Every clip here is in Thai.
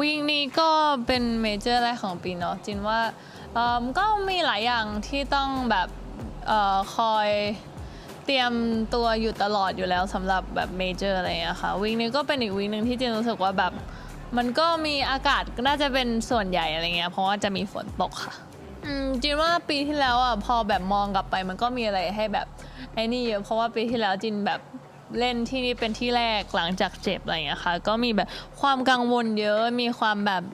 วิ่งนี้ก็เป็นเมเจอร์แรกของปีเนาะจินว่าก็มีหลายอย่างที่ต้องแบบออคอยเตรียมตัวอยู่ตลอดอยู่แล้วสำหรับแบบเมเจอร์อะไรอย่างเงี้ยค่ะวิ่งนี้ก็เป็นอีกวิ่งหนึ่งที่จินรู้สึกว่าแบบมันก็มีอากาศน่าจะเป็นส่วนใหญ่อะไรเงี้ยเพราะว่าจะมีฝนตกค่ะจินว่าปีที่แล้วอะพอแบบมองกลับไปมันก็มีอะไรให้แบบไอ้นี่เยอะเพราะว่าปีที่แล้วจินแบบ เล่นที่นี่เป็นที่แรกหลังจากเจ็บอะไรอย่างเงี้ยค่ะก็มีแบบความกังวลเยอะมีความแบบ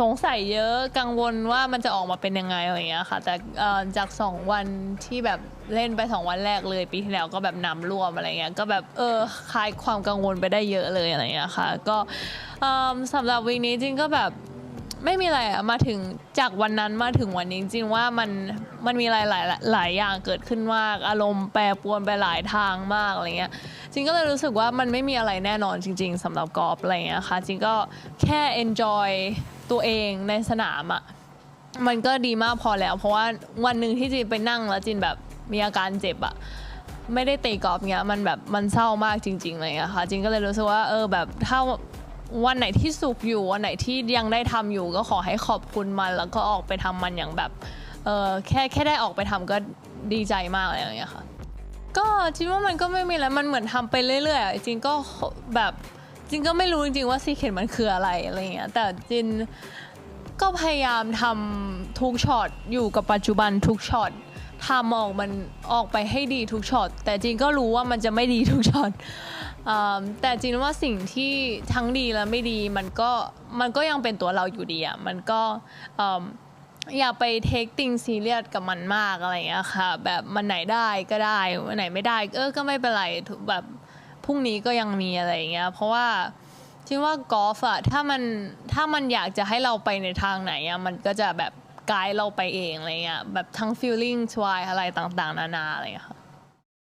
สงสัยเยอะกังวลว่ามันจะออกมาเป็นยังไงอะไรอย่างเงี้ยค่ะ แต่จากสองวันที่แบบเล่นไปสองวันแรกเลยปีที่แล้วก็แบบนำร่วมอะไรเงี้ยก็แบบเออคลายความกังวลไปได้เยอะเลยอะไรเงี้ยค่ะ ก็สำหรับวีคนี้จินก็แบบ ไม่มีอะไรอะมาถึงจากวันนั้นมาถึงวันนี้จริงๆว่ามันมันมีหลายหลายหลายอย่างเกิดขึ้นมาก อารมณ์แปรปรวนไปหลายทางมากอะไรเงี้ยจริงก็เลยรู้สึกว่ามันไม่มีอะไรแน่นอนจริง ๆสำหรับกอล์ฟอะไรเงี้ยค่ะจริงก็แค่ enjoy ตัวเองในสนามอะมันก็ดีมากพอแล้ว เพราะว่าวันหนึ่งที่จินไปนั่งแล้วจินแบบมีอาการเจ็บอะไม่ได้ตีกอล์ฟเงี้ยมันแบบมันเศร้ามากจริงๆเลยอะค่ะจริงก็เลยรู้สึกว่าเออแบบถ้า วันไหนที่สุขอยู่วันไหนที่ยังได้ทำอยู่ก็ขอให้ขอบคุณมัน แล้วก็ออกไปทำมันอย่างแบบเออแค่แค่ได้ออกไปทำก็ดีใจมากอะไรอย่างเงี้ยค่ะ ก็จริงว่ามันก็ไม่มีแล้วมันเหมือนทำไปเรื่อยๆอะจริงก็แบบจริงก็ไม่รู้จริงๆว่าซีเคทมันคืออะไรอะไรเงี้ยแต่จินก็พยายามทำทุกช็อตอยู่กับปัจจุบันทุกช็อต ทำออกมันออกไปให้ดีทุกช็อตแต่จริงก็รู้ว่ามันจะไม่ดีทุกช็อตแต่จริงว่าสิ่งที่ทั้งดีและไม่ดีมันก็มันก็ยังเป็นตัวเราอยู่ดีอะมันก็อืมอย่าไปเทคติงซีเรียสกับมันมากอะไรอย่างเงี้ยค่ะ แบบมันไหนได้ก็ได้วันไหนไม่ได้เออก็ไม่เป็นไรแบบพรุ่งนี้ก็ยังมีอะไรอย่างเงี้ยเพราะว่าคิดว่ากอล์ฟอะถ้ามันถ้ามันอยากจะให้เราไปในทางไหนอะมันก็จะแบบ ไกด์เราไปเองอะไรเงี้ยแบบทั้ง feeling ชวายอะไรต่างๆ นานาอะไรเงี้ยค่ะ